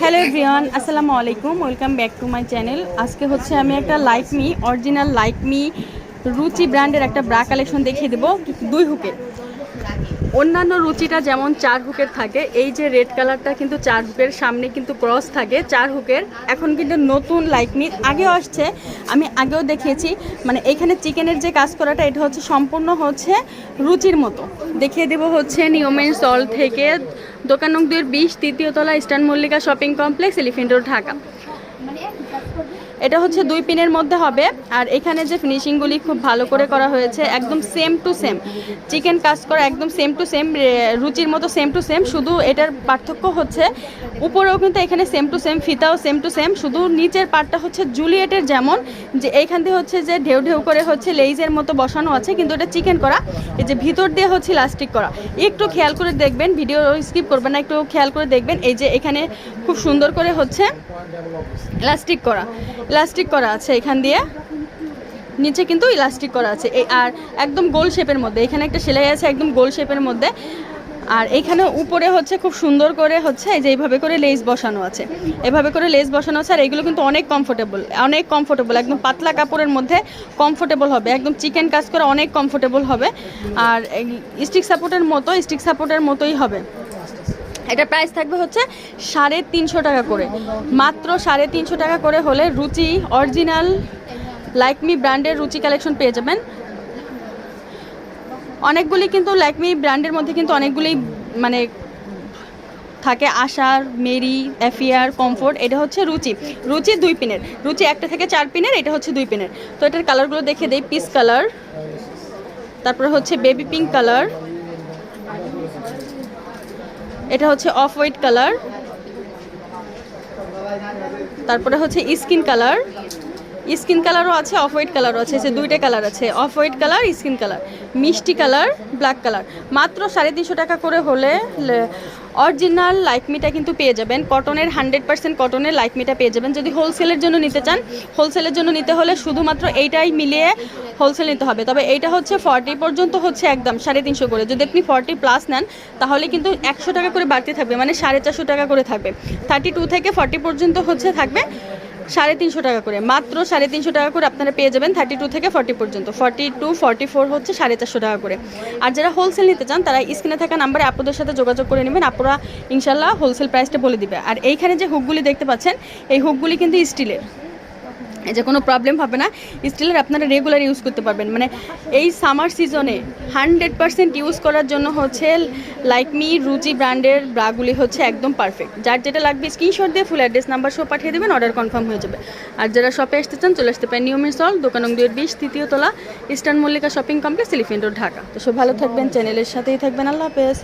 Hello everyone, আসসালামু আলাইকুম, welcome back to my channel. আজকে হচ্ছে আমি একটা like me, original like me, Ruchi ব্র্যান্ডের একটা ব্রা কালেকশন দেখিয়ে দেবো দুই হুকে। অন্যান্য রুচিটা যেমন চার হুকের থাকে, এই যে রেড কালারটা কিন্তু চার হুকের, সামনে কিন্তু ক্রস থাকে চার হুকের। এখন কিন্তু নতুন লাইক মি, আগেও আসছে, আমি আগেও দেখিয়েছি। মানে এখানে চিকেনের যে কাজ করাটা, এটা হচ্ছে সম্পূর্ণ হচ্ছে রুচির মতো। দেখিয়ে দেবো হচ্ছে নিয়মের সল থেকে দোকান নং বিশ তৃতীয় তলা Eastern Mallika Shopping Complex Elephant Road Dhaka. এটা হচ্ছে দুই পিনের মধ্যে হবে। আর এখানে যে ফিনিশিংগুলি খুব ভালো করে করা হয়েছে, একদম সেম টু সেম চিকেন কাজ করা একদম সেম টু সেম রুচির মতো সেম টু সেম শুধু এটার পার্থক্য হচ্ছে, উপরেও কিন্তু এখানে সেম টু সেম ফিতাও সেম টু সেম শুধু নিচের পার্টটা হচ্ছে জুলিয়েটের যেমন, যে এইখান দিয়ে হচ্ছে যে ঢেউ ঢেউ করে হচ্ছে লেইজের মতো বসানো আছে, কিন্তু এটা চিকেন করা। এই যে ভিতর দিয়ে হচ্ছে ইলাস্টিক করা। একটু খেয়াল করে দেখবেন ভিডিও স্কিপ করবেন না, একটু খেয়াল করে দেখবেন। এই যে এখানে খুব সুন্দর করে হচ্ছে ইলাস্টিক করা। ইলাস্টিক করা আছে এখান দিয়ে। নিচে কিন্তু ইলাস্টিক করা আছে। আর একদম গোল শেপের মধ্যে, এখানে একটা সেলাই আছে একদম গোল শেপের মধ্যে। আর এখানে উপরে হচ্ছে খুব সুন্দর করে হচ্ছে যে এইভাবে করে লেস বসানো আছে। এভাবে করে লেস বসানো আছে, আর এগুলো কিন্তু অনেক কমফোর্টেবল অনেক কমফোর্টেবল একদম পাতলা কাপড়ের মধ্যে কমফোর্টেবল হবে। একদম চিকেন কাজ করে অনেক কমফোর্টেবল হবে। আর স্টিক সাপোর্টের মতো স্টিক সাপোর্টের মতোই হবে। এটা প্রাইস থাকবে হচ্ছে সাড়ে তিনশো টাকা করে। মাত্র সাড়ে তিনশো টাকা করে হলে রুচি অরিজিনাল লাইকমি ব্র্যান্ডের রুচি কালেকশন পেয়ে যাবেন। অনেকগুলি কিন্তু লাইকমি ব্র্যান্ডের মধ্যে কিন্তু অনেকগুলি মানে থাকে আশার, মেরি এফিয়ার কমফোর্ট, এটা হচ্ছে রুচি। রুচি দুই পিনের। রুচি একটা থেকে চার পিনের, এটা হচ্ছে দুই পিনের। তো এটার কালারগুলো দেখে দেই, পিস কালার তারপরে হচ্ছে বেবি পিঙ্ক কালার এটা হচ্ছে অফ হোয়াইট কালার। তারপরে হচ্ছে স্কিন কালার। স্কিন কালারও আছে, অফ হোয়াইট কালারও আছে যে দুইটা কালার আছে, off white colour, skin colour. মিষ্টি কালার, ব্ল্যাক কালার। মাত্র সাড়ে তিনশো টাকা করে হলে অরিজিনাল লাইকমিটা কিন্তু পেয়ে যাবেন। কটনের হান্ড্রেড পার্সেন্ট কটনের লাইকমিটা পেয়ে যাবেন। যদি হোলসেলের জন্য নিতে চান, হোলসেলের জন্য নিতে হলে শুধুমাত্র এইটাই মিলিয়ে হোলসেল নিতে হবে। তবে এইটা হচ্ছে ফর্টি পর্যন্ত হচ্ছে একদম সাড়ে তিনশো করে। যদি আপনি ফর্টি প্লাস নেন, তাহলে কিন্তু একশো টাকা করে বাড়তি থাকবে মানে সাড়ে চারশো টাকা করে থাকবে। থার্টি টু থেকে ফর্টি পর্যন্ত হচ্ছে থাকবে। সাড়ে তিনশো টাকা করে। মাত্র সাড়ে তিনশো টাকা করে আপনারা পেয়ে যাবেন থার্টি টু থেকে ফর্টি পর্যন্ত। ফর্টি টু ফর্টি ফোর হচ্ছে সাড়ে চারশো টাকা করে। আর যারা হোলসেল নিতে চান, তারা স্ক্রিনে থাকা নাম্বারে আপনাদের সাথে যোগাযোগ করে নেবেন। আপনারা ইনশাল্লাহ হোলসেল প্রাইসটা বলে দিবে। আর এইখানে যে হুকগুলি দেখতে পাচ্ছেন, এই হুকগুলি কিন্তু স্টিলের যে কোনো প্রবলেম হবে না স্টিলের আপনারা রেগুলার ইউজ করতে পারবেন। মানে এই সামার সিজনে হান্ড্রেড পার্সেন্ট ইউজ করার জন্য হচ্ছে লাইক মি রুচি ব্র্যান্ডের ব্রাগুলি হচ্ছে একদম পারফেক্ট যার যেটা লাগবে স্ক্রিনশট দিয়ে ফুল অ্যাড্রেস নাম্বার সব পাঠিয়ে দেবেন অর্ডার কনফার্ম হয়ে যাবে। আর যারা শপে আসতে চান, চলে আসতে পারেন নিয়মের সল দোকান দুয়ের বিশ, তৃতীয় তলা eastern Mallika shopping complex elephant road Dhaka. তো সব ভালো থাকবেন চ্যানেলের সাথেই থাকবেন, আল্লাহ হাফেজ।